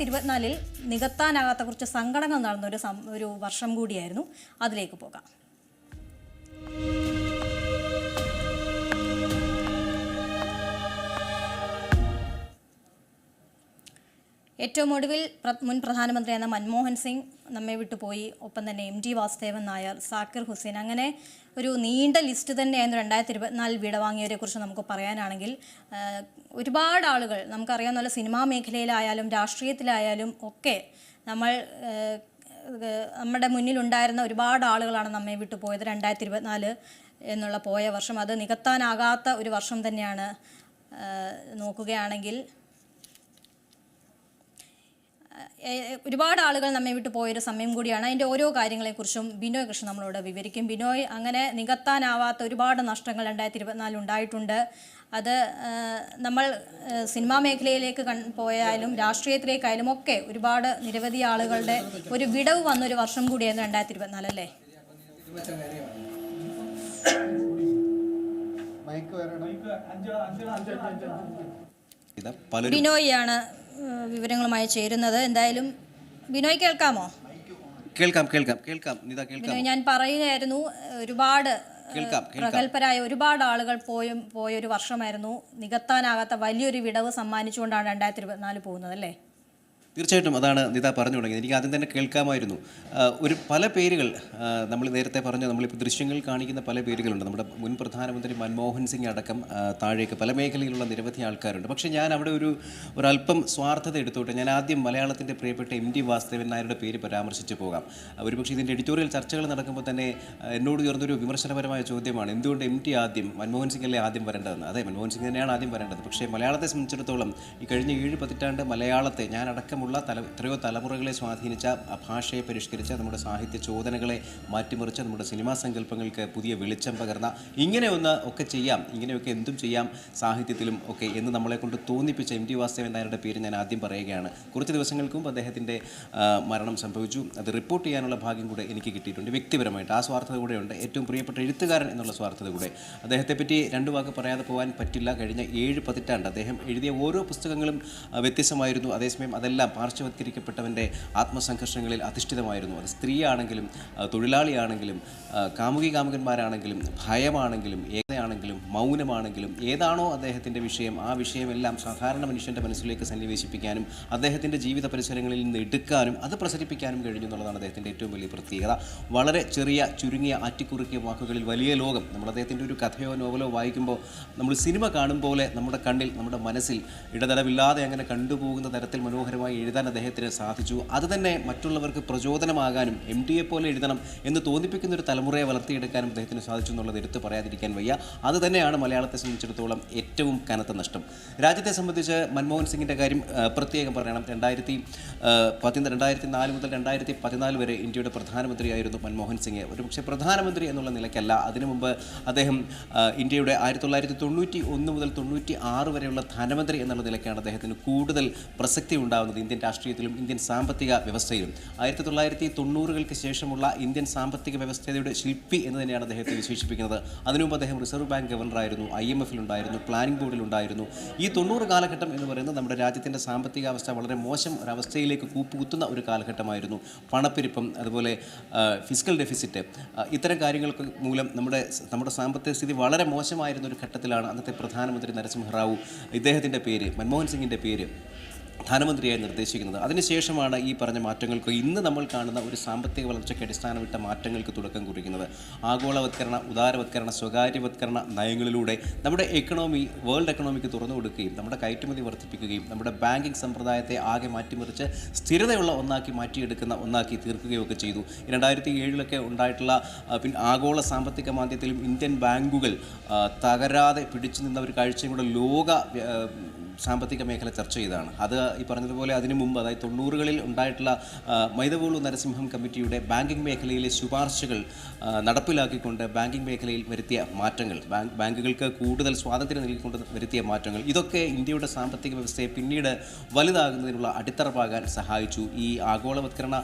രണ്ടായിരത്തി ഇരുപത്തിനാലിൽ നികത്താനാകാത്ത കുറച്ച് സങ്കടങ്ങൾ നടന്ന ഒരു ഒരു വർഷം കൂടിയായിരുന്നു. അതിലേക്ക് പോകാം. ഏറ്റവും ഒടുവിൽ മുൻ പ്രധാനമന്ത്രിയായിരുന്ന മൻമോഹൻ സിംഗ് നമ്മെ വിട്ടുപോയി ഒപ്പം തന്നെ എം ടി വാസുദേവൻ നായർ സാക്കിർ ഹുസൈൻ. അങ്ങനെ ഒരു നീണ്ട ലിസ്റ്റ് തന്നെയായിരുന്നു രണ്ടായിരത്തി ഇരുപത്തിനാലിൽ വിടവാങ്ങിയവരെ കുറിച്ച് നമുക്ക് പറയാനാണെങ്കിൽ ഒരുപാട് ആളുകൾ നമുക്കറിയാം നല്ല സിനിമാ മേഖലയിലായാലും രാഷ്ട്രീയത്തിലായാലും ഒക്കെ നമ്മൾ നമ്മുടെ മുന്നിലുണ്ടായിരുന്ന ഒരുപാട് ആളുകളാണ് നമ്മെ വിട്ടുപോയത് രണ്ടായിരത്തി ഇരുപത്തിനാല് എന്നുള്ള പോയ വർഷം. അത് നികത്താനാകാത്ത ഒരു വർഷം തന്നെയാണ് നോക്കുകയാണെങ്കിൽ ഒരുപാട് ആളുകൾ നമ്മെ വിട്ടു പോയൊരു സമയം കൂടിയാണ്. അതിന്റെ ഓരോ കാര്യങ്ങളെക്കുറിച്ചും ബിനോയ് കൃഷ്ണൻ നമ്മളോട് വിവരിക്കും. ബിനോയ് അങ്ങനെ നികത്താനാവാത്ത ഒരുപാട് നഷ്ടങ്ങൾ രണ്ടായിരത്തി ഇരുപത്തിനാലിൽ ഉണ്ടായിട്ടുണ്ട്. അത് നമ്മൾ സിനിമാ മേഖലയിലേക്ക് കൺ പോയാലും രാഷ്ട്രീയത്തിലേക്കായാലും ഒക്കെ ഒരുപാട് നിരവധി ആളുകളുടെ ഒരു വിടവ് വന്നൊരു വർഷം കൂടിയായിരുന്നു രണ്ടായിരത്തി ഇരുപത്തിനാല് അല്ലേ? മൈക്ക് വരണം. വിവരങ്ങളുമായി ചേരുന്നത്. എന്തായാലും ബിനോയ് കേൾക്കാമോ? കേൾക്കാം കേൾക്കാം കേൾക്കാം. നിത കേൾക്കാം. ഞാൻ പറയുകയായിരുന്നു ഒരുപാട്. പ്രഗത്ഭരായ ഒരുപാട് ആളുകൾ പോയും പോയൊരു വർഷമായിരുന്നു. നികത്താനാകാത്ത വലിയൊരു വിടവ് സമ്മാനിച്ചുകൊണ്ടാണ് രണ്ടായിരത്തി ഇരുപത്തിനാല് പോകുന്നത് അല്ലേ? തീർച്ചയായിട്ടും അതാണ് നിത പറഞ്ഞു തുടങ്ങിയത്. എനിക്ക് ആദ്യം തന്നെ കേൾക്കാമായിരുന്നു. ഒരു പല പേരുകൾ നമ്മൾ നേരത്തെ പറഞ്ഞു നമ്മളിപ്പോൾ ദൃശ്യങ്ങൾ കാണിക്കുന്ന പല പേരുകളുണ്ട്. നമ്മുടെ മുൻ പ്രധാനമന്ത്രി മൻമോഹൻ സിംഗ് അടക്കം താഴേക്ക് പല മേഖലയിലുള്ള നിരവധി ആൾക്കാരുണ്ട്. പക്ഷേ ഞാൻ അവിടെ ഒരു ഒരല്പം സ്വാർത്ഥത എടുത്തോട്ടെ ഞാൻ ആദ്യം മലയാളത്തിന്റെ പ്രിയപ്പെട്ട എം ഡി വാസുദേവൻ നായരുടെ പേര് പരാമർശിച്ച് പോകാം. ഒരുപക്ഷെ ഇതിന്റെ എഡിറ്റോറിയൽ ചർച്ചകൾ നടക്കുമ്പോൾ തന്നെ എന്നോട് ഉയർന്നൊരു വിമർശനപരമായ ചോദ്യമാണ് എന്തുകൊണ്ട് എം ടി ആദ്യം മൻമോഹൻ സിംഗ് അല്ലേ ആദ്യം വരേണ്ടതെന്ന്? അതെ മൻമോഹൻ സിംഗ് തന്നെയാണ് ആദ്യം വരേണ്ടത്. പക്ഷേ മലയാളത്തെ സംബന്ധിച്ചിടത്തോളം ഈ കഴിഞ്ഞ ഏഴ് പതിറ്റാണ്ട് മലയാളത്തെ ഞാൻ അടക്കമുള്ള തല എത്രയോ തലമുറകളെ സ്വാധീനിച്ച ഭാഷയെ പരിഷ്കരിച്ച നമ്മുടെ സാഹിത്യ ചോദനകളെ മാറ്റിമറിച്ച നമ്മുടെ സിനിമാ സങ്കല്പങ്ങൾക്ക് പുതിയ വെളിച്ചം പകർന്ന ഇങ്ങനെ ഒന്ന് ഒക്കെ ചെയ്യാം ഇങ്ങനെയൊക്കെ എന്തും ചെയ്യാം സാഹിത്യത്തിലും ഒക്കെ എന്ന് നമ്മളെ കൊണ്ട് തോന്നിപ്പിച്ച എം ടി വാസുദേവൻ നായരുടെ പേര് ഞാൻ ആദ്യം പറയുകയാണ്. കുറച്ച് ദിവസങ്ങൾക്ക് മുമ്പ് അദ്ദേഹത്തിന്റെ മരണം സംഭവിച്ചു. അത് റിപ്പോർട്ട് ചെയ്യാനുള്ള ഭാഗ്യം കൂടെ എനിക്ക് കിട്ടിയിട്ടുണ്ട് വ്യക്തിപരമായിട്ട്. ആ സ്വാർത്ഥത കൂടെ ഉണ്ട്. ഏറ്റവും പ്രിയപ്പെട്ട എഴുത്തുകാരൻ എന്നുള്ള സ്വാർത്ഥത കൂടെ. അദ്ദേഹത്തെപ്പറ്റി രണ്ട് വാക്ക് പറയാതെ പോകാൻ പറ്റില്ല. കഴിഞ്ഞ ഏഴ് പതിറ്റാണ്ട് അദ്ദേഹം എഴുതിയ ഓരോ പുസ്തകങ്ങളും വ്യത്യസ്തമായിരുന്നു. അതേസമയം അതെല്ലാം പാർശ്വവത്കരിക്കപ്പെട്ടവന്റെ ആത്മസംഘർഷങ്ങളിൽ അധിഷ്ഠിതമായിരുന്നു. അത് സ്ത്രീയാണെങ്കിലും തൊഴിലാളിയാണെങ്കിലും കാമുകി കാമുകന്മാരാണെങ്കിലും ഭയമാണെങ്കിലും ഏകതയാണെങ്കിലും മൗനമാണെങ്കിലും ഏതാണോ അദ്ദേഹത്തിന്റെ വിഷയം ആ വിഷയമെല്ലാം സാധാരണ മനുഷ്യന്റെ മനസ്സിലേക്ക് സന്നിവേശിപ്പിക്കാനും അദ്ദേഹത്തിന്റെ ജീവിത പരിസരങ്ങളിൽ നിന്ന് എടുക്കാനും അത് പ്രസരിപ്പിക്കാനും കഴിഞ്ഞു എന്നുള്ളതാണ് അദ്ദേഹത്തിന്റെ ഏറ്റവും വലിയ പ്രത്യേകത. വളരെ ചെറിയ ചുരുങ്ങിയ ആറ്റിക്കുറുക്കിയ വാക്കുകളിൽ വലിയ ലോകം. നമ്മൾ അദ്ദേഹത്തിന്റെ ഒരു കഥയോ നോവലോ വായിക്കുമ്പോൾ നമ്മൾ സിനിമ കാണും പോലെ നമ്മുടെ കണ്ണിൽ നമ്മുടെ മനസ്സിൽ ഇടതടവില്ലാതെ അങ്ങനെ കണ്ടുപോകുന്ന തരത്തിൽ മനോഹരമായി എഴുതാൻ അദ്ദേഹത്തിന് സാധിച്ചു. അത് തന്നെ മറ്റുള്ളവർക്ക് പ്രചോദനമാകാനും എം ഡിയെ പോലെ എഴുതണം എന്ന് തോന്നിപ്പിക്കുന്ന ഒരു തലമുറയെ വളർത്തിയെടുക്കാനും അദ്ദേഹത്തിന് സാധിച്ചു എന്നുള്ളത് എടുത്ത് പറയാതിരിക്കാൻ വയ്യ. അത് തന്നെയാണ് മലയാളത്തെ സംബന്ധിച്ചിടത്തോളം ഏറ്റവും കനത്ത നഷ്ടം. രാജ്യത്തെ സംബന്ധിച്ച് മൻമോഹൻ സിംഗിന്റെ കാര്യം പ്രത്യേകം പറയണം. രണ്ടായിരത്തി പതി രണ്ടായിരത്തി നാല് മുതൽ രണ്ടായിരത്തി പതിനാല് വരെ ഇന്ത്യയുടെ പ്രധാനമന്ത്രിയായിരുന്നു മൻമോഹൻ സിംഗ്. ഒരുപക്ഷെ പ്രധാനമന്ത്രി എന്നുള്ള നിലയ്ക്കല്ല. അതിനു മുമ്പ് അദ്ദേഹം ഇന്ത്യയുടെ ആയിരത്തി തൊള്ളായിരത്തി തൊണ്ണൂറ്റി ഒന്ന് മുതൽ തൊണ്ണൂറ്റി ആറ് വരെയുള്ള ധനമന്ത്രി എന്നുള്ള നിലയ്ക്കാണ് അദ്ദേഹത്തിന് കൂടുതൽ പ്രസക്തി ഉണ്ടാകുന്നത് ഇന്ത്യൻ രാഷ്ട്രീയത്തിലും ഇന്ത്യൻ സാമ്പത്തിക വ്യവസ്ഥയിലും. ആയിരത്തി തൊള്ളായിരത്തി തൊണ്ണൂറുകൾക്ക് ശേഷമുള്ള ഇന്ത്യൻ സാമ്പത്തിക വ്യവസ്ഥയുടെ ശില്പി എന്ന് തന്നെയാണ് അദ്ദേഹത്തെ വിശേഷിപ്പിക്കുന്നത്. അതിനുമുമ്പ് അദ്ദേഹം റിസർവ് ബാങ്ക് ഗവർണറായിരുന്നു ഐ എം എഫിലുണ്ടായിരുന്നു പ്ലാനിംഗ് ബോർഡിലുണ്ടായിരുന്നു ഈ തൊണ്ണൂറ് കാലഘട്ടം എന്ന് പറയുന്നത് നമ്മുടെ രാജ്യത്തിന്റെ സാമ്പത്തിക അവസ്ഥ വളരെ മോശം ഒരവസ്ഥയിലേക്ക് കൂപ്പുകുത്തുന്ന ഒരു കാലഘട്ടമായിരുന്നു. പണപ്പെരുപ്പം അതുപോലെ ഫിസിക്കൽ ഡെഫിസിറ്റ് ഇത്തരം കാര്യങ്ങൾക്ക് മൂലം നമ്മുടെ നമ്മുടെ സാമ്പത്തിക സ്ഥിതി വളരെ മോശമായിരുന്ന ഒരു ഘട്ടത്തിലാണ് അന്നത്തെ പ്രധാനമന്ത്രി നരസിംഹറാവു. ഇദ്ദേഹത്തിന്റെ പേര് മൻമോഹൻ സിംഗിന്റെ പേര്. ധനമന്ത്രിയായി നിർദ്ദേശിക്കുന്നത്. അതിനുശേഷമാണ് ഈ പറഞ്ഞ മാറ്റങ്ങൾക്ക് ഇന്ന് നമ്മൾ കാണുന്ന ഒരു സാമ്പത്തിക വളർച്ചയ്ക്ക് അടിസ്ഥാനമിട്ട മാറ്റങ്ങൾക്ക് തുടക്കം കുറിക്കുന്നത്. ആഗോളവത്കരണ ഉദാരവത്കരണ സ്വകാര്യവത്കരണ നയങ്ങളിലൂടെ നമ്മുടെ എക്കണോമി വേൾഡ് എക്കണോമിക്ക് തുറന്നു കൊടുക്കുകയും നമ്മുടെ കയറ്റുമതി വർദ്ധിപ്പിക്കുകയും നമ്മുടെ ബാങ്കിംഗ് സമ്പ്രദായത്തെ ആകെ മാറ്റിമറിച്ച് സ്ഥിരതയുള്ള ഒന്നാക്കി മാറ്റിയെടുക്കുന്ന ഒന്നാക്കി തീർക്കുകയും ഒക്കെ ചെയ്തു. രണ്ടായിരത്തി ഏഴിലൊക്കെ ഉണ്ടായിട്ടുള്ള പിന്നെ ആഗോള സാമ്പത്തിക മാന്ദ്യത്തിലും ഇന്ത്യൻ ബാങ്കുകൾ തകരാതെ പിടിച്ചു നിന്ന ഒരു കാഴ്ചയും കൂടെ ലോക സാമ്പത്തിക മേഖല ചർച്ച ചെയ്തതാണ്. അത് ഈ പറഞ്ഞതുപോലെ അതിനു മുമ്പ് അതായത് തൊണ്ണൂറുകളിൽ ഉണ്ടായിട്ടുള്ള മൈതവോളു നരസിംഹം കമ്മിറ്റിയുടെ ബാങ്കിംഗ് മേഖലയിലെ ശുപാർശകൾ നടപ്പിലാക്കിക്കൊണ്ട് ബാങ്കിംഗ് മേഖലയിൽ വരുത്തിയ മാറ്റങ്ങൾ ബാങ്ക് ബാങ്കുകൾക്ക് കൂടുതൽ സ്വാതന്ത്ര്യം നൽകിക്കൊണ്ട് വരുത്തിയ മാറ്റങ്ങൾ. ഇതൊക്കെ ഇന്ത്യയുടെ സാമ്പത്തിക വ്യവസ്ഥയെ പിന്നീട് വലുതാകുന്നതിനുള്ള അടിത്തറപ്പാകാൻ സഹായിച്ചു. ഈ ആഗോളവത്കരണ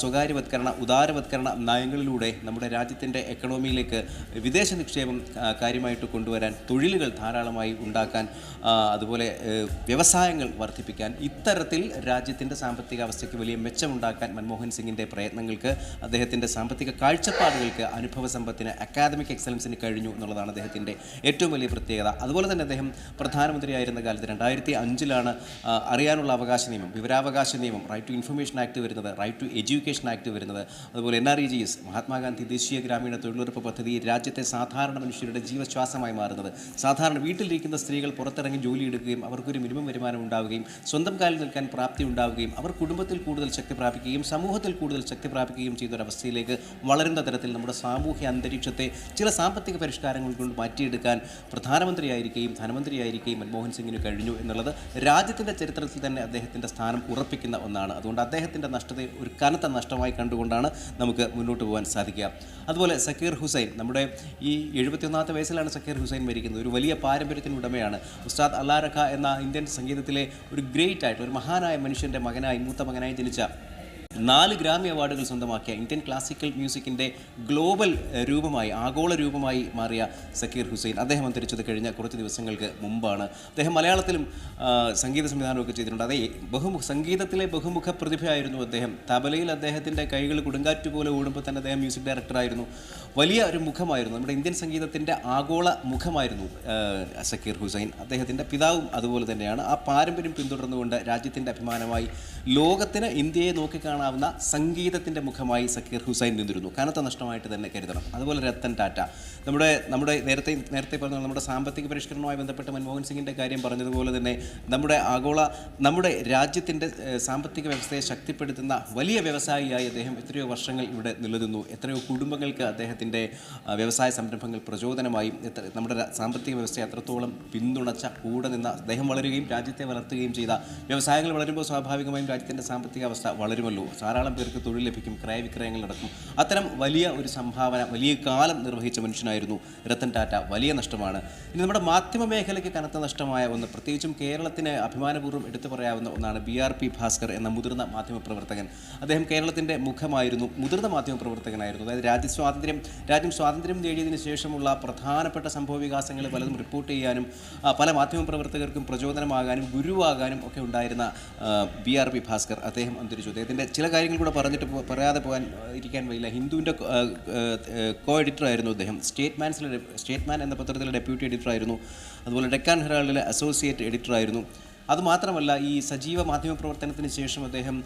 സ്വകാര്യവത്കരണ ഉദാരവത്കരണ നയങ്ങളിലൂടെ നമ്മുടെ രാജ്യത്തിന്റെ എക്കണോമിയിലേക്ക് വിദേശ നിക്ഷേപം കാര്യമായിട്ട് കൊണ്ടുവരാൻ തൊഴിലുകൾ ധാരാളമായി ഉണ്ടാക്കാൻ അതുപോലെ വ്യവസായങ്ങൾ വർദ്ധിപ്പിക്കാൻ ഇത്തരത്തിൽ രാജ്യത്തിന്റെ സാമ്പത്തിക അവസ്ഥയ്ക്ക് വലിയ മെച്ചമുണ്ടാക്കാൻ മൻമോഹൻ സിംഗിന്റെ പ്രയത്നങ്ങൾക്ക് അദ്ദേഹത്തിന്റെ സാമ്പത്തിക കാഴ്ചപ്പാടുകൾക്ക് അനുഭവ സമ്പത്തിന് അക്കാദമിക് എക്സലൻസിന് കഴിഞ്ഞു എന്നുള്ളതാണ് അദ്ദേഹത്തിന്റെ ഏറ്റവും വലിയ പ്രത്യേകത. അതുപോലെ തന്നെ അദ്ദേഹം പ്രധാനമന്ത്രിയായിരുന്ന കാലത്ത് രണ്ടായിരത്തി അഞ്ചിലാണ് അറിയാനുള്ള അവകാശ നിയമം വിവരാവകാശ നിയമം റൈറ്റ് ടു ഇൻഫർമേഷൻ ആക്ട് വരുന്നത് റൈറ്റ് ടു എഡ്യൂക്കേഷൻ ആക്ട് വരുന്നത്. അതുപോലെ N R E G S Mahatma Gandhi ദേശീയ ഗ്രാമീണ തൊഴിലുറപ്പ് പദ്ധതി രാജ്യത്തെ സാധാരണ മനുഷ്യരുടെ ജീവശ്വാസമായി മാറുന്നത്. സാധാരണ വീട്ടിലിരിക്കുന്ന സ്ത്രീകൾ പുറത്തിറങ്ങി ജോലി എടുക്കുകയും അവർക്കൊരു മിനിമം വരുമാനം ഉണ്ടാവുകയും സ്വന്തം കാലിൽ നിൽക്കാൻ പ്രാപ്തി ഉണ്ടാവുകയും അവർ കുടുംബത്തിൽ കൂടുതൽ ശക്തി പ്രാപിക്കുകയും സമൂഹത്തിൽ കൂടുതൽ ശക്തി പ്രാപിക്കുകയും ചെയ്ത ഒരു അവസ്ഥയിലേക്ക് വളരുന്ന തരത്തിൽ നമ്മുടെ സാമൂഹ്യ അന്തരീക്ഷത്തെ ചില സാമ്പത്തിക പരിഷ്കാരങ്ങൾ കൊണ്ട് മാറ്റിയെടുക്കാൻ പ്രധാനമന്ത്രിയായിരിക്കുകയും ധനമന്ത്രിയായിരിക്കുകയും മൻമോഹൻ സിംഗിന് കഴിഞ്ഞു എന്നുള്ളത് രാജ്യത്തിന്റെ ചരിത്രത്തിൽ തന്നെ അദ്ദേഹത്തിന്റെ സ്ഥാനം ഉറപ്പിക്കുന്ന ഒന്നാണ്. അതുകൊണ്ട് അദ്ദേഹത്തിന്റെ നഷ്ടത്തെ ഒരു കനത്ത നഷ്ടമായി കണ്ടുകൊണ്ടാണ് നമുക്ക് മുന്നോട്ട് പോകാൻ സാധിക്കുക. അതുപോലെ സക്കീർ ഹുസൈൻ നമ്മുടെ ഈ എഴുപത്തിയൊന്നാമത്തെ വയസ്സിലാണ് സക്കീർ ഹുസൈൻ മരിക്കുന്നത്. ഒരു വലിയ പാരമ്പര്യത്തിന് ഉടമയാണ് ഉസ്താദ് അല്ലാറഖ എന്ന ഇന്ത്യൻ സംഗീതത്തിലെ ഒരു ഗ്രേറ്റ് ആയിട്ട് ഒരു മഹാനായ മനുഷ്യന്റെ മകനായി മൂത്ത മകനായി ജനിച്ച നാല് ഗ്രാമി അവാർഡുകൾ സ്വന്തമാക്കിയ ഇന്ത്യൻ ക്ലാസിക്കൽ മ്യൂസിക്കിന്റെ ഗ്ലോബൽ രൂപമായി ആഗോള രൂപമായി മാറിയ സക്കീർ ഹുസൈൻ. അദ്ദേഹം അന്തരിച്ചത് കഴിഞ്ഞ കുറച്ച് ദിവസങ്ങൾക്ക് മുമ്പാണ്. അദ്ദേഹം മലയാളത്തിലും സംഗീത സംവിധാനമൊക്കെ ചെയ്തിട്ടുണ്ട്. അതേ ബഹുമുഖ സംഗീതത്തിലെ ബഹുമുഖ പ്രതിഭയായിരുന്നു അദ്ദേഹം. തബലയിൽ അദ്ദേഹത്തിന്റെ കൈകൾ കൊടുങ്കാറ്റ് പോലെ ഓടുമ്പോൾ തന്നെ അദ്ദേഹം മ്യൂസിക് ഡയറക്ടറായിരുന്നു വലിയ ഒരു മുഖമായിരുന്നു. നമ്മുടെ ഇന്ത്യൻ സംഗീതത്തിന്റെ ആഗോള മുഖമായിരുന്നു സക്കീർ ഹുസൈൻ. അദ്ദേഹത്തിന്റെ പിതാവും അതുപോലെ തന്നെയാണ്. ആ പാരമ്പര്യം പിന്തുടർന്നുകൊണ്ട് രാജ്യത്തിന്റെ അഭിമാനമായി ലോകത്തിന് ഇന്ത്യയെ നോക്കിക്കാണാവുന്ന സംഗീതത്തിന്റെ മുഖമായി സക്കീർ ഹുസൈൻ നിന്നിരുന്നു. കനത്ത നഷ്ടമായിട്ട് തന്നെ കരുതണം. അതുപോലെ രത്തൻ ടാറ്റ. നമ്മുടെ നമ്മുടെ നേരത്തെ നേരത്തെ പറഞ്ഞ നമ്മുടെ സാമ്പത്തിക പരിഷ്കരണവുമായി ബന്ധപ്പെട്ട് മൻമോഹൻ സിംഗിന്റെ കാര്യം പറഞ്ഞതുപോലെ തന്നെ നമ്മുടെ ആഗോള നമ്മുടെ രാജ്യത്തിന്റെ സാമ്പത്തിക വ്യവസ്ഥയെ ശക്തിപ്പെടുത്തുന്ന വലിയ വ്യവസായിയായി അദ്ദേഹം എത്രയോ വർഷങ്ങൾ ഇവിടെ നിലനിന്നു. എത്രയോ കുടുംബങ്ങൾക്ക് അദ്ദേഹത്തിന്റെ വ്യവസായ സംരംഭങ്ങൾ പ്രചോദനമായും. എത്ര നമ്മുടെ സാമ്പത്തിക വ്യവസ്ഥയെ അത്രത്തോളം പിന്തുണച്ച കൂടെ നിന്ന അദ്ദേഹം വളരുകയും രാജ്യത്തെ വളർത്തുകയും ചെയ്ത വ്യവസായങ്ങൾ വളരുമ്പോൾ സ്വാഭാവികമായും രാജ്യത്തിന്റെ സാമ്പത്തിക അവസ്ഥ വളരുമല്ലോ. ധാരാളം പേർക്ക് തൊഴിൽ ലഭിക്കും ക്രയവിക്രയങ്ങൾ നടക്കും. അത്തരം വലിയ ഒരു സംഭാവന വലിയ കാലം നിർവഹിച്ച മനുഷ്യനായിരുന്നു രത്തൻ ടാറ്റ. വലിയ നഷ്ടമാണ്. ഇനി നമ്മുടെ മാധ്യമ മേഖലയ്ക്ക് കനത്ത നഷ്ടമായ ഒന്ന് പ്രത്യേകിച്ചും കേരളത്തിന് അഭിമാനപൂർവം എടുത്തു പറയാവുന്ന ഒന്നാണ് ബി ആർ പി ഭാസ്കർ എന്ന മുതിർന്ന മാധ്യമപ്രവർത്തകൻ അദ്ദേഹം കേരളത്തിന്റെ മുഖമായിരുന്നു മുതിർന്ന മാധ്യമപ്രവർത്തകനായിരുന്നു അതായത് രാജ്യ സ്വാതന്ത്ര്യം രാജ്യം സ്വാതന്ത്ര്യം നേടിയതിനു ശേഷമുള്ള പ്രധാനപ്പെട്ട സംഭവ വികാസങ്ങൾ പലതും റിപ്പോർട്ട് ചെയ്യാനും പല മാധ്യമപ്രവർത്തകർക്കും പ്രചോദനമാകാനും ഗുരുവാകാനും ഒക്കെ ഉണ്ടായിരുന്ന ബി ആർ പി ഭാസ്കർ അദ്ദേഹം അന്തരിച്ചു. അദ്ദേഹത്തിന്റെ ചില കാര്യങ്ങൾ കൂടെ പറഞ്ഞിട്ട് പറയാതെ പോകാൻ ഇരിക്കാൻ വയ്യില്ല ഹിന്ദുവിന്റെ കോ എഡിറ്റർ ആയിരുന്നു അദ്ദേഹം. സ്റ്റേറ്റ് മാൻസിലെ സ്റ്റേറ്റ് മാൻ എന്ന പത്രത്തിലെ ഡെപ്യൂട്ടി എഡിറ്റർ ആയിരുന്നു അതുപോലെ ഡെക്കാൻ ഹെറാൾഡിലെ അസോസിയേറ്റ് എഡിറ്റർ ആയിരുന്നു അതുമാത്രമല്ല ഈ സജീവ മാധ്യമ പ്രവർത്തനത്തിന് ശേഷം അദ്ദേഹം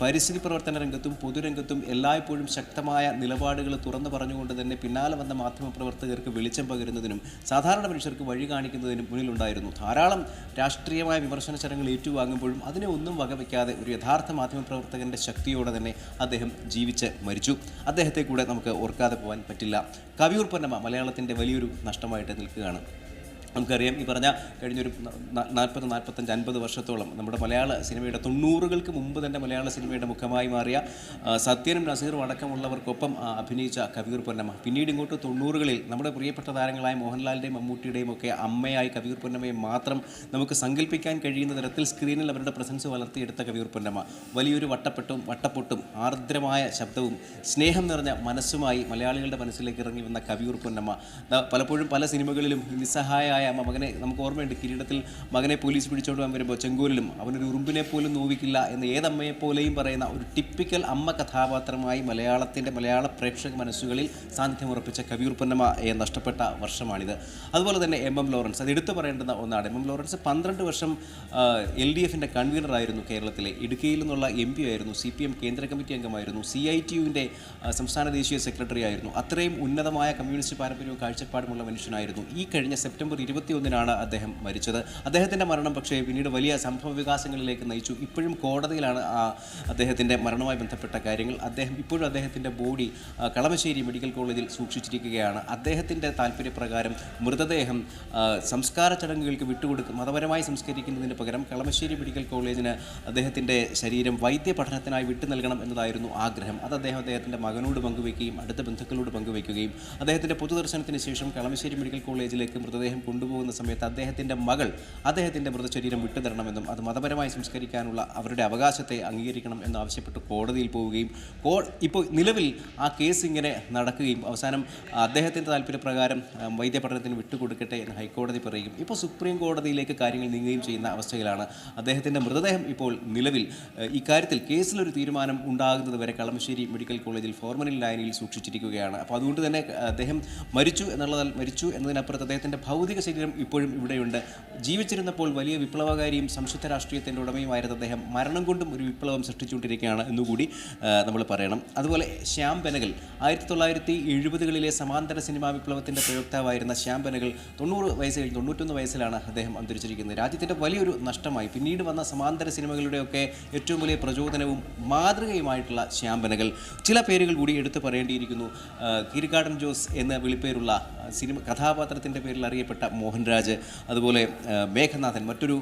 പരിസ്ഥിതി പ്രവർത്തന രംഗത്തും പൊതുരംഗത്തും എല്ലായ്പ്പോഴും ശക്തമായ നിലപാടുകൾ തുറന്നു പറഞ്ഞുകൊണ്ട് തന്നെ പിന്നാലെ വന്ന മാധ്യമ പ്രവർത്തകർക്ക് വെളിച്ചം പകരുന്നതിനും സാധാരണ മനുഷ്യർക്ക് വഴി കാണിക്കുന്നതിനും മുന്നിലുണ്ടായിരുന്നു. ധാരാളം രാഷ്ട്രീയമായ വിമർശന ചരങ്ങൾ ഏറ്റുവാങ്ങുമ്പോഴും അതിനെ ഒന്നും വകവയ്ക്കാതെ ഒരു യഥാർത്ഥ മാധ്യമ പ്രവർത്തകന്റെ ശക്തിയോടെ തന്നെ അദ്ദേഹം ജീവിച്ച് മരിച്ചു. അദ്ദേഹത്തെ കൂടെ നമുക്ക് ഓർക്കാതെ പോകാൻ പറ്റില്ല. കവിയൂർ പൊന്നമ്മ മലയാളത്തിന്റെ വലിയൊരു നഷ്ടമായിട്ട് നിൽക്കുകയാണ്. നമുക്കറിയാം. ഈ പറഞ്ഞ കഴിഞ്ഞൊരു നാൽപ്പത് നാൽപ്പത്തഞ്ച് അൻപത് വർഷത്തോളം നമ്മുടെ മലയാള സിനിമയുടെ തൊണ്ണൂറുകൾക്ക് മുമ്പ് തന്നെ മലയാള സിനിമയുടെ മുഖമായി മാറിയ സത്യനും നസീറും അടക്കമുള്ളവർക്കൊപ്പം അഭിനയിച്ച കവിയൂർ പൊന്നമ്മ. പിന്നീട് ഇങ്ങോട്ട് തൊണ്ണൂറുകളിൽ നമ്മുടെ പ്രിയപ്പെട്ട താരങ്ങളായ മോഹൻലാലിന്റെയും മമ്മൂട്ടിയുടെയും ഒക്കെ അമ്മയായി കവിയൂർ പൊന്നമ്മയെ മാത്രം നമുക്ക് സങ്കല്പിക്കാൻ കഴിയുന്ന തരത്തിൽ സ്ക്രീനിൽ അവരുടെ പ്രസൻസ് വളർത്തിയെടുത്ത കവിയൂർ പൊന്നമ്മ. വലിയൊരു വട്ടപ്പെട്ടും വട്ടപ്പൊട്ടും ആർദ്രമായ ശബ്ദവും സ്നേഹം നിറഞ്ഞ മനസ്സുമായി മലയാളികളുടെ മനസ്സിലേക്ക് ഇറങ്ങി വന്ന കവിയൂർ പൊന്നമ്മ. പലപ്പോഴും പല സിനിമകളിലും നിസ്സഹായമായ അമ്മ മകനെ നമുക്ക് ഓർമ്മയുണ്ട്. കിരീടത്തിൽ മകനെ പോലീസ് പിടിച്ചോണ്ട് പോകാൻ വരുമ്പോൾ ചെങ്കോലിലും അവനൊരു ഉറുമ്പിനെ പോലും നോവിക്കില്ല എന്ന് ഏതമ്മയെ പോലെയും പറയുന്ന ഒരു ടിപ്പിക്കൽ അമ്മ കഥാപാത്രമായി മലയാളത്തിന്റെ മലയാള പ്രേക്ഷക മനസ്സുകളിൽ സാന്നിധ്യം ഉറപ്പിച്ച കവിയൂർ പൊന്നമ്മയെ നഷ്ടപ്പെട്ട വർഷമാണിത്. അതുപോലെ തന്നെ എം എം ലോറൻസ് അത് എടുത്തു പറയേണ്ടുന്ന ഒന്നാണ്. എം എം ലോറൻസ് പന്ത്രണ്ട് വർഷം എൽ ഡി എഫിന്റെ കൺവീനറായിരുന്നു കേരളത്തിലെ. ഇടുക്കിയിൽ നിന്നുള്ള എം പി ആയിരുന്നു. സി പി എം കേന്ദ്ര കമ്മിറ്റി അംഗമായിരുന്നു. സി ഐ ടി യുവിന്റെ സംസ്ഥാന ദേശീയ സെക്രട്ടറി ആയിരുന്നു. അത്രയും ഉന്നതമായ കമ്മ്യൂണിസ്റ്റ് പാരമ്പര്യവും കാഴ്ചപ്പാടുമുള്ള മനുഷ്യനായിരുന്നു. ഈ കഴിഞ്ഞ സെപ്റ്റംബർ ഇരുപത്തിയൊന്നിനാണ് അദ്ദേഹം മരിച്ചത്. അദ്ദേഹത്തിന്റെ മരണം പക്ഷേ പിന്നീട് വലിയ സംഭവ വികാസങ്ങളിലേക്ക് നയിച്ചു. ഇപ്പോഴും കോടതിയിലാണ് അദ്ദേഹത്തിന്റെ മരണവുമായി ബന്ധപ്പെട്ട കാര്യങ്ങൾ. അദ്ദേഹം ഇപ്പോഴും അദ്ദേഹത്തിന്റെ ബോഡി കളമശ്ശേരി മെഡിക്കൽ കോളേജിൽ സൂക്ഷിച്ചിരിക്കുകയാണ്. അദ്ദേഹത്തിന്റെ താല്പര്യപ്രകാരം മൃതദേഹം സംസ്കാര ചടങ്ങുകൾക്ക് വിട്ടുകൊടുക്കും. മതപരമായി സംസ്കരിക്കുന്നതിന് പകരം കളമശ്ശേരി മെഡിക്കൽ കോളേജിന് അദ്ദേഹത്തിന്റെ ശരീരം വൈദ്യ പഠനത്തിനായി വിട്ടു നൽകണം എന്നതായിരുന്നു ആഗ്രഹം. അത് അദ്ദേഹം അദ്ദേഹത്തിന്റെ മകനോട് പങ്കുവയ്ക്കുകയും അടുത്ത ബന്ധുക്കളോട് പങ്കുവയ്ക്കുകയും അദ്ദേഹത്തിന്റെ പൊതുദർശനത്തിന് ശേഷം കളമശ്ശേരി മെഡിക്കൽ കോളേജിലേക്ക് മൃതദേഹം കൊണ്ടു കൊണ്ടുപോകുന്ന സമയത്ത് അദ്ദേഹത്തിന്റെ മകൾ അദ്ദേഹത്തിന്റെ മൃതശരീരം വിട്ടുതരണമെന്നും അത് മതപരമായി സംസ്കരിക്കാനുള്ള അവരുടെ അവകാശത്തെ അംഗീകരിക്കണം എന്നാവശ്യപ്പെട്ട് കോടതിയിൽ പോവുകയും കോ ഇപ്പോൾ നിലവിൽ ആ കേസ് ഇങ്ങനെ നടക്കുകയും അവസാനം അദ്ദേഹത്തിന്റെ താല്പര്യപ്രകാരം വൈദ്യപഠനത്തിന് വിട്ടുകൊടുക്കട്ടെ എന്ന് ഹൈക്കോടതി പറയുകയും ഇപ്പോൾ സുപ്രീം കോടതിയിലേക്ക് കാര്യങ്ങൾ നീങ്ങുകയും ചെയ്യുന്ന അവസ്ഥയിലാണ് അദ്ദേഹത്തിന്റെ മൃതദേഹം ഇപ്പോൾ നിലവിൽ. ഇക്കാര്യത്തിൽ കേസിലൊരു തീരുമാനം ഉണ്ടാകുന്നത് വരെ കളമശ്ശേരി മെഡിക്കൽ കോളേജിൽ ഫോർമലിൻ ലൈനിൽ സൂക്ഷിച്ചിരിക്കുകയാണ്. അപ്പോൾ അതുകൊണ്ട് തന്നെ അദ്ദേഹം മരിച്ചു എന്നുള്ളതാൽ മരിച്ചു എന്നതിനപ്പുറത്ത് അദ്ദേഹത്തിന്റെ ഭൗതിക ശരീരം ഇപ്പോഴും ഇവിടെയുണ്ട്. ജീവിച്ചിരുന്നപ്പോൾ വലിയ വിപ്ലവകാരിയും സംശുദ്ധ രാഷ്ട്രീയത്തിന്റെ ഉടമയുമായിരുന്ന അദ്ദേഹം മരണം കൊണ്ടും ഒരു വിപ്ലവം സൃഷ്ടിച്ചുകൊണ്ടിരിക്കുകയാണ് എന്നുകൂടി നമ്മൾ പറയണം. അതുപോലെ ശ്യാം ബനഗൽ ആയിരത്തി തൊള്ളായിരത്തി എഴുപതുകളിലെ സമാന്തര സിനിമാ വിപ്ലവത്തിന്റെ പ്രയോക്താവായിരുന്ന ശ്യാം ബനഗൽ തൊണ്ണൂറ് വയസ്സിൽ തൊണ്ണൂറ്റൊന്ന് വയസ്സിലാണ് അദ്ദേഹം അന്തരിച്ചിരിക്കുന്നത്. രാജ്യത്തിന്റെ വലിയൊരു നഷ്ടമായി. പിന്നീട് വന്ന സമാന്തര സിനിമകളുടെയൊക്കെ ഏറ്റവും വലിയ പ്രചോദനവും മാതൃകയുമായിട്ടുള്ള ശ്യാം ബനഗൽ. ചില പേരുകൾ കൂടി എടുത്തു പറയേണ്ടിയിരിക്കുന്നു. കീരിക്കാടൻ ജോസ് എന്ന വിളിപ്പേരുള്ള സിനിമ കഥാപാത്രത്തിന്റെ പേരിൽ അറിയപ്പെട്ട മോഹൻരാജ് അതുപോലെ മേഘനാഥൻ മറ്റൊരു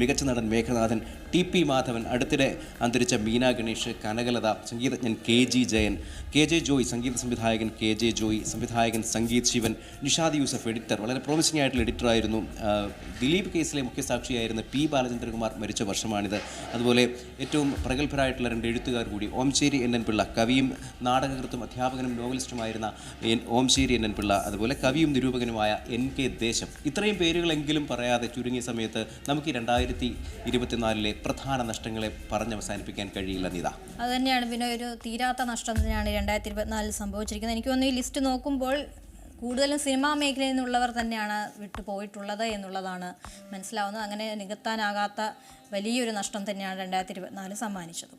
മികച്ച നടൻ മേഘനാഥൻ ടി പി മാധവൻ അടുത്തിടെ അന്തരിച്ച മീന ഗണേഷ് കനകലത സംഗീതജ്ഞൻ K G Jayan K J Joy സംഗീത സംവിധായകൻ കെ ജെ ജോയ് സംവിധായകൻ സംഗീത് ശിവൻ നിഷാദ് യൂസഫ് എഡിറ്റർ വളരെ പ്രോമിസിംഗ് ആയിട്ടുള്ള എഡിറ്റർ ആയിരുന്നു. ദിലീപ് കേസിലെ മുഖ്യസാക്ഷിയായിരുന്ന പി ബാലചന്ദ്രകുമാർ മരിച്ച വർഷമാണിത്. അതുപോലെ ഏറ്റവും പ്രഗത്ഭരായിട്ടുള്ള രണ്ട് എഴുത്തുകാർ കൂടി ഓംശേരി എൻ എൻ പിള്ള കവിയും നാടകകൃത്തും അധ്യാപകനും നോവലിസ്റ്റുമായിരുന്ന N Omchery N N Pillai അതുപോലെ കവിയും നിരൂപകനുമായ എൻ കെ ദേശം. ഇത്രയും പേരുകളെങ്കിലും പറയാതെ ചുരുങ്ങിയ സമയത്ത് നമുക്ക് രണ്ടായിരത്തി ഇരുപത്തിനാലിലെ പ്രധാന നഷ്ടങ്ങളെ പറഞ്ഞവസാനിപ്പിക്കാൻ കഴിയില്ല നിത. അത് തന്നെയാണ് പിന്നെ ഒരു തീരാത്ത നഷ്ടം തന്നെയാണ് രണ്ടായിരത്തി ഇരുപത്തിനാലിൽ സംഭവിച്ചിരിക്കുന്നത്. എനിക്ക് തോന്നുന്നു ഈ ലിസ്റ്റ് നോക്കുമ്പോൾ കൂടുതലും സിനിമാ മേഖലയിൽ നിന്നുള്ളവർ തന്നെയാണ് വിട്ടു പോയിട്ടുള്ളത് എന്നുള്ളതാണ് മനസ്സിലാവുന്നത്. അങ്ങനെ നികത്താനാകാത്ത വലിയൊരു നഷ്ടം തന്നെയാണ് രണ്ടായിരത്തി ഇരുപത്തിനാല് സമ്മാനിച്ചത്.